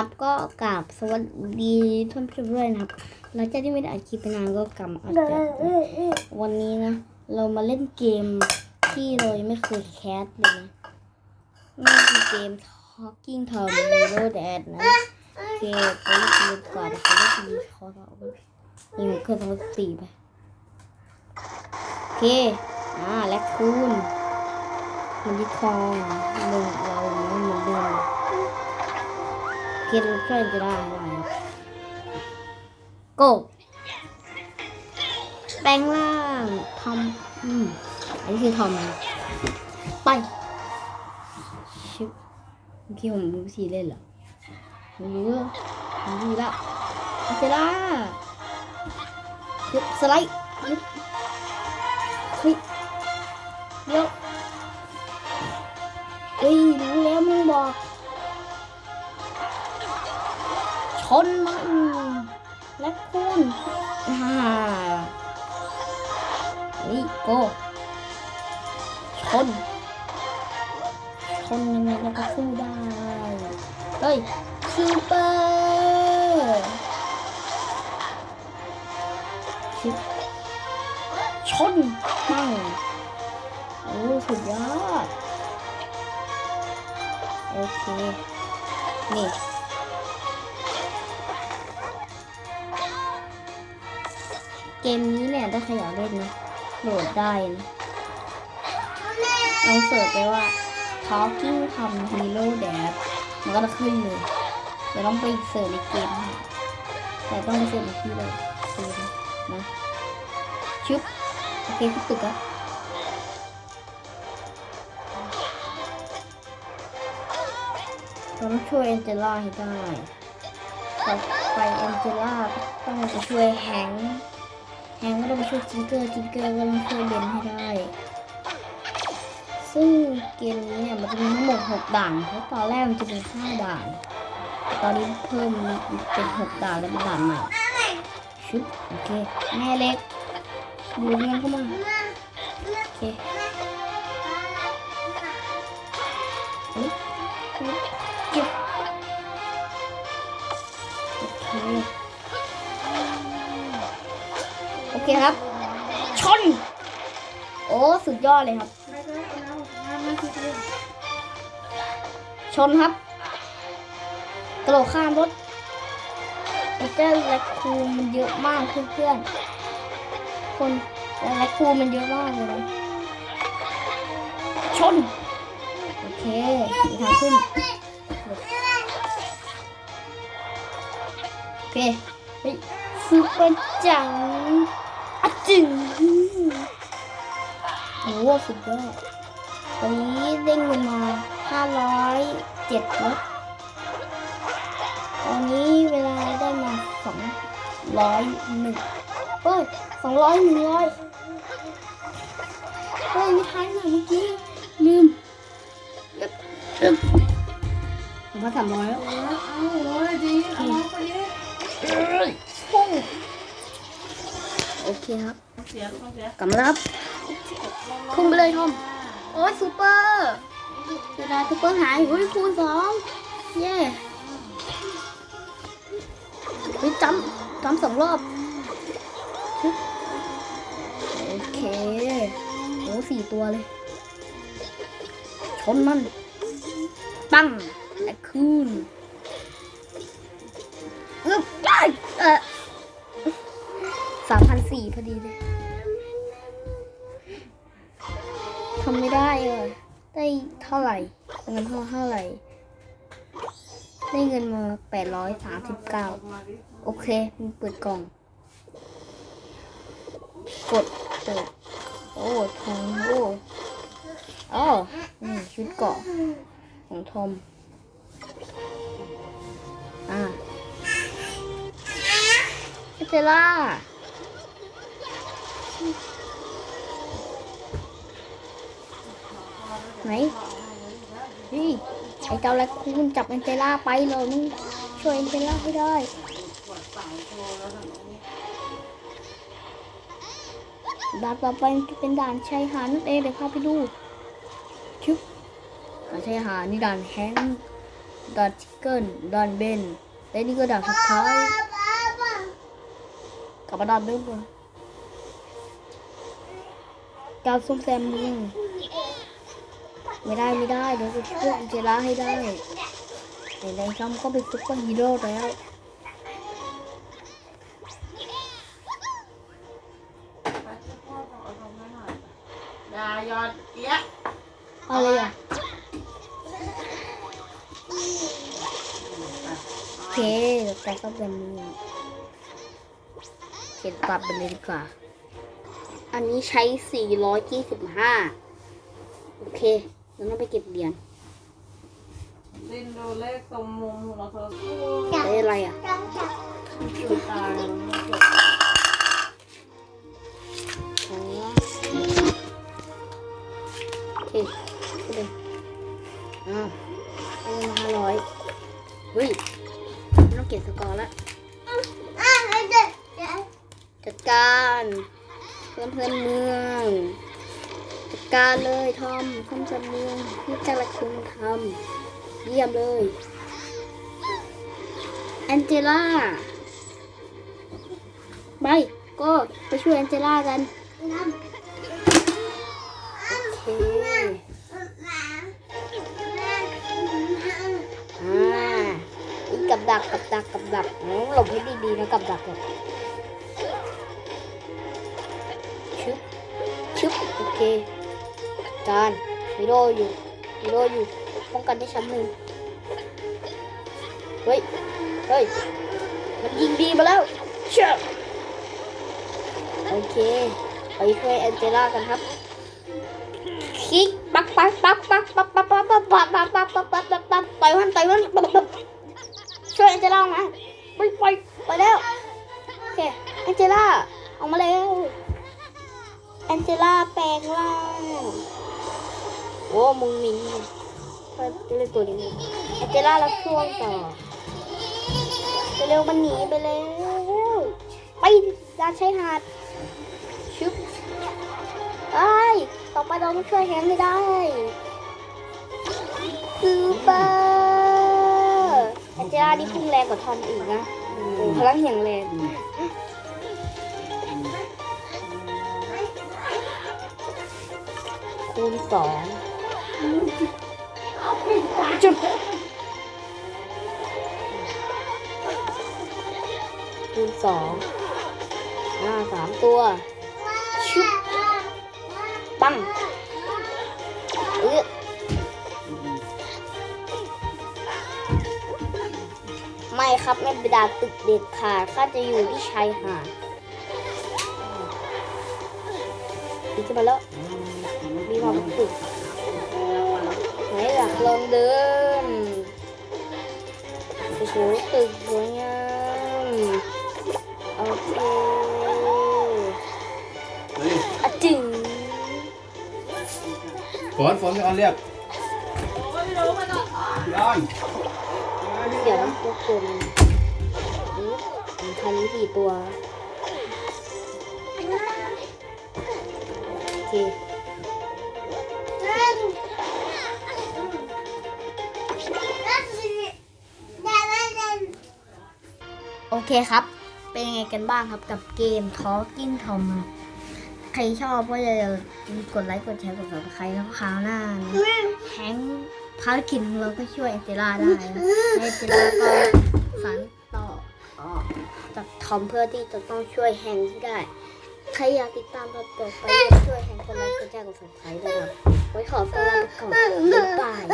นะครับ ก็กราบสวัสดีท่านผู้ชมด้วยนะครับหลังจากที่ไม่ได้อัดคลิปไปนานก็กลับมาอัดกันวันนี้นะ เรามาเล่นเกมที่เรายังไม่เคยแคสเลยนะนี่คือเกม Talking Tom Hero Dad นะโอเคไปเล่นเกมก่อนไปเล่นเกมคอร์ดเอาไปนี่มันเครื่องทั้งสี่ไปโอเคอ่าและคูณมันที่คองหนึ่งเราเหมือนเดิม เพียนเพื่อนจะได้ไรครับโกบแปลงร่างทอมอืมอันนี้คือทอมนะไปชิบเมื่อกี้ผมรู้วิธีเล่นเหรอผมรู้ผมรู้แล้วอาเจล่ายึบสไลด์ยึบเฮ้ยเดี๋ยว นมันและคุณอ่านี่โกชนชนยังไงเราก็สู้ได้เฮ้ยซูเปอร์ชิชนมั่งโอ้สุดยอด โอเค นี่ เกมนี้เนี่ยถ้าใครอยากเล่นนะโหลดได้นะลองเสิร์ชไปว่า Talking Tom Hero Dad มันก็จะขึ้นเลย เดี๋ยวต้องไปเสิร์ชในเกม แต่ต้องไปเสิร์ชในที่เลยเสิร์ชนะชึบโอเคขึ้นตึกแล้วเราต้องช่วยแองเจล่าให้ได้ต่อไปแองเจล่าต้องไปช่วยแฮงค์ แฮงก็ต้องมาช่วยจิงเกอร์จิงเกอร์ก็ต้องช่วยเบนให้ได้ ซึ่งเกมนี้เนี่ยมันจะมีทั้งหมด6ด่านเพราะตอนแรกมันจะเป็น5ด่าน ตอนนี้เพิ่มเป็น6ด่านแล้วเป็นด่านใหม่ชุดโอเคแม่เล็กดูเงินเข้ามาโอเค เคครับ ชน โอ้ สุดยอดเลยครับ ชนครับ กระโดดข้ามรถไอ้เจ้าแรคคูนมันเยอะมากเพื่อนๆ คนแต่แรคคูนมันเยอะมากเลยนะชน โอเคมีทางขึ้น โอเคเฮ้ยซูเปอร์จังอะ จึงโอ้โหสุดยอดตอนนี้เด้งเงินมา507แล้วตอนนี้เวลาได้มา201เฮ้ย200 100เฮ้ยไม่ทันเลยเมื่อกี้ลืมลืมลืมผมว่าสามร้อยแล้วเอาเลยดีเอาไปเยอะพุ่งโอ เคครับเสียของเสียกำลับพุ่งไปเลยทอมโอ้ยซูเปอร์เวลาซูเปอร์หายโอ้ยคูณสองเย่เฮ้ยจำจำสองรอบชึบโอเคโอ้สี่ตัวเลย ชนมัน ปังและคืน สามพันสี่พอดีเลยทำไม่ได้เลยได้เท่าไหร่เงินเท่าเท่าไหร่ ได้เงินมาแปดร้อยสามสิบเก้าโอเคมีเปิดกล่อง กดเปิดโอ้ทองโอ้อ๋อนี่ชุดเกาะของทอมอ่าเจล่า ไหนนี่ไอ้เจ้าแรคคูนจับแอนเจล่าไปเลยมึงช่วยแอนเจล่าให้ได้ด่านต่อไปจะเป็นด่านชายหาดนั่นเองเดี๋ยวพาไปดูชึบด่านชายหาดนี่ด่านแฮงค์ดอนชิคเกิลดอนเบนและนี่ก็ด่าบสุดท้ายกลับมาดอนเบนก่อนการส้มแซมเมือง ไม่ได้ไม่ได้เดี๋ยวจะช่วยอันเจล่าให้ได้แต่ในซ้ำก็เป็นซุปเปอร์ฮีโร่แล้วไปพ่อของเอาทำให้หน่อยอย่าหยอดเกี้ยะอะไรอะโอเคเดี๋ยวแต่ก็เป็นมือเขียนตัดไปเลยดีกว่า อันนี้ใช้ 425 โอเค เราต้องไปเก็บเหรียญดินดูเลขตรงมุมของเราเธอได้อะไรอะคือตาเราไม่เก็บอ๋อโอเคก็เลยอ้าวได้เงินห้าร้อยเฮ้ยไม่ต้องเก็บสกอร์ละจัดการเพื่อนเพื่อนเมืองจัด การเลยทอมทอมจำเมืองนี่กาละคุณทำเยี่ยมเลยแองเจล่าไปก็ไปช่วยแองเจล่ากันโอเคอ่าอีกับดักกับดักกับดักหลบให้ดีๆนะกับดักอะ การฮีโร่อยู่ฮีโร่อยู่ป้องกันได้ชั้นหนึ่งเฮ้ย เฮ้ย มันยิงดีมาแล้วเชื่อโอเค ไปช่วยแองเจล่ากันครับ คลิก ปักปักปักปักปักปักปักปักปัก ตัวนี้อเจล่ารับช่วงต่อเร็วมันหนีไปแล้วไปดานชายหาดชึบไอ้ต่อไปเราต้องช่วยแฮงค์ให้ได้ซูเปอร์แอเจล่านี่พุ่งแรงกว่าทอมอีกนะพลังอย่างแรงคูณสอง จุดคูณสองอ่าสามตัว ชุบปั้งเออไม่ครับ ไม่ไปดาตึกเด็ดขาดข้าจะอยู่ที่ชายหาดดีขึ้นมาแล้ว มีความตึก อยากลองเดินโอ้โหตึกสวยงามโอเคเฮ้ยอะจึงฝนฝนพี่ออนเรียกไม่รู้มันอะพี่ออนเดี๋ยวพวกคุณมีคันนี้กี่ตัวโอเค เคครับ เป็นยังไงกันบ้างครับกับเกม Talking Tom อะใครชอบก็อย่าลืมกดไลค์กดแชร์กด subscribe แล้วก็คราวหน้านะแฮงค์ภารกิจของเราก็ช่วยแอนเจล่าได้นะแอนเจล่าก็สานต่อกจากทอมเพื่อที่จะต้องช่วยแฮงค์ให้ได้ ใครอยากติดตามเราต่อไปก็ช่วยแฮงค์กดไลค์กดแชร์กด subscribe ด้วยครับไว้ขอตัวลาไปก่อนบ๊ายบาย